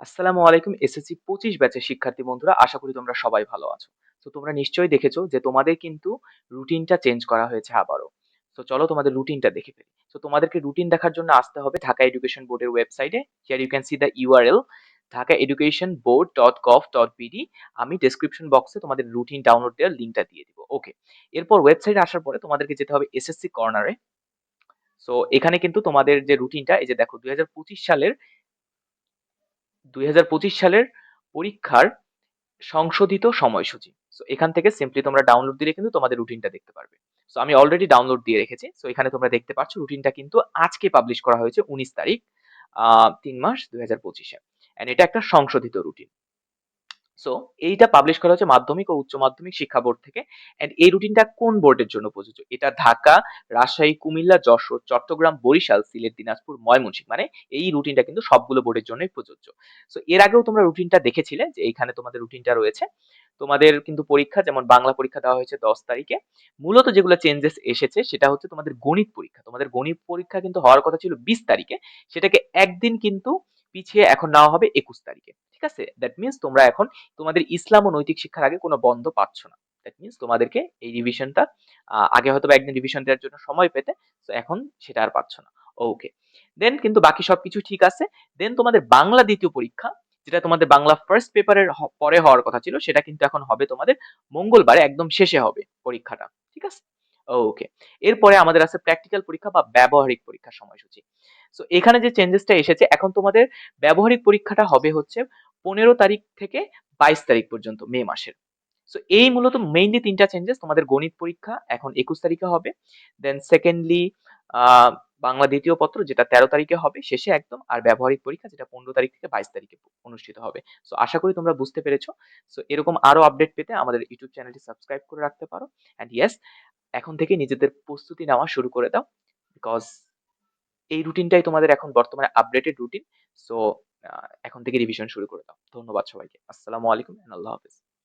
আসসালামু আলাইকুম, এসএসসি ২৫ ব্যাচের শিক্ষার্থী বন্ধুরা, আশা করি তোমরা সবাই ভালো আছো। তো তোমরা নিশ্চয়ই দেখেছ যে তোমাদের কিন্তু রুটিনটা চেঞ্জ করা হয়েছে আবারও। তো চলো তোমাদের রুটিনটা দেখে ফেলি। তো তোমাদেরকে রুটিন দেখার জন্য আসতে হবে ঢাকা এডুকেশন বোর্ডের ওয়েবসাইটে। Here you can see the URL dhakaeducationboard.gov.bd আমি ডেসক্রিপশন বক্সে তোমাদের রুটিন ডাউনলোড দেওয়ার লিংকটা দিয়ে দিব। ওকে। এরপর ওয়েবসাইটে আসার পরে তোমাদেরকে যেতে হবে এসএসসি কর্নারে। সো এখানে কিন্তু তোমাদের যে রুটিনটা, এই যে দেখো ২০২৫ সালের ২০২৫ সালের পরীক্ষার সংশোধিত সময়সূচি। সো এখান থেকে সিম্পলি তোমরা ডাউনলোড দিলে কিন্তু তোমাদের রুটিনটা দেখতে পারবে। সো আমি অলরেডি ডাউনলোড দিয়ে রেখেছি। সো এখানে তোমরা দেখতে পাচ্ছ রুটিনটা কিন্তু আজকে পাবলিশ করা হয়েছে ১৯ তারিখ ৩ মাস ২০২৫ এ। অ্যান্ড এটা একটা সংশোধিত রুটিন। সো এইটা পাবলিশ করা হচ্ছে মাধ্যমিক ও উচ্চ মাধ্যমিক শিক্ষা বোর্ড থেকে। এন্ড এই রুটিনটা কোন বোর্ডের জন্য প্রযোজ্য? এটা ঢাকা, রাজশাহী, কুমিল্লা, যশোর, চট্টগ্রাম, বরিশাল, সিলেট, দিনাজপুর, ময়মনসিংহ মানে এই রুটিনটা কিন্তু সবগুলো বোর্ডের জন্যই প্রযোজ্য। সো এর আগেও তোমরা রুটিনটা দেখেছিলে যে এইখানে তোমাদের রুটিনটা রয়েছে। তোমাদের কিন্তু পরীক্ষা, যেমন বাংলা পরীক্ষা দেওয়া হয়েছে দশ তারিখে, মূলত যেগুলো চেঞ্জেস এসেছে সেটা হচ্ছে তোমাদের গণিত পরীক্ষা। তোমাদের গণিত পরীক্ষা কিন্তু হওয়ার কথা ছিল বিশ তারিখে, সেটাকে একদিন কিন্তু পিছিয়ে এখন নেওয়া হবে একুশ তারিখে। ঠিক আছে? দ্যাট মিনস তোমরা এখন তোমাদের ইসলাম ও নৈতিক শিক্ষার আগে কোনো বন্ধ পাচ্ছ না। দ্যাট মিনস তোমাদেরকে এই রিভিশনটা আগে হয়তো একদিন রিভিশন দেওয়ার জন্য সময় পেতে, তো এখন সেটা আর পাচ্ছ না। ওকে দেন কিন্তু বাকি সবকিছু ঠিক আছে। দেন তোমাদের বাংলা দ্বিতীয় পরীক্ষা, যেটা তোমাদের বাংলা ফার্স্ট পেপারের পরে হওয়ার কথা ছিল, সেটা কিন্তু এখন হবে তোমাদের মঙ্গলবারে একদম শেষে হবে পরীক্ষাটা। ঠিক আছে? ওকে এরপরে আমাদের আছে প্র্যাকটিক্যাল পরীক্ষা বা ব্যবহারিক পরীক্ষার সময়সূচি। সো এখানে যে চেঞ্জেসটা এসেছে, এখন তোমাদের ব্যবহারিক পরীক্ষাটা হবে হচ্ছে পনেরো তারিখ থেকে বাইশ তারিখ পর্যন্ত, মে মাসের। সো এই মূলত মেইনলি তিনটা চেঞ্জেস তোমাদের গণিত পরীক্ষা এখন একুশ তারিখে হবে। দেন সেকেন্ডলি বাংলা দ্বিতীয় পত্র যেটা তেরো তারিখে হবে, শেষে একদম, আর ব্যবহারিক পরীক্ষা যেটা পনেরো তারিখ থেকে বাইশ তারিখে অনুষ্ঠিত হবে। সো আশা করি তোমরা বুঝতে পেরেছ। সো এরকম আরও আপডেট পেতে আমাদের ইউটিউব চ্যানেলটি সাবস্ক্রাইব করে রাখতে পারো। অ্যান্ড ইয়েস এখন থেকে নিজেদের প্রস্তুতি নেওয়া শুরু করে দাও। বিকজ এই রুটিনটাই তোমাদের এখন বর্তমানে আপডেটেড রুটিন সো এখন থেকে রিভিশন শুরু করে দাও। ধন্যবাদ সবাইকে। আসসালামু আলাইকুম আল্লাহ হাফিজ।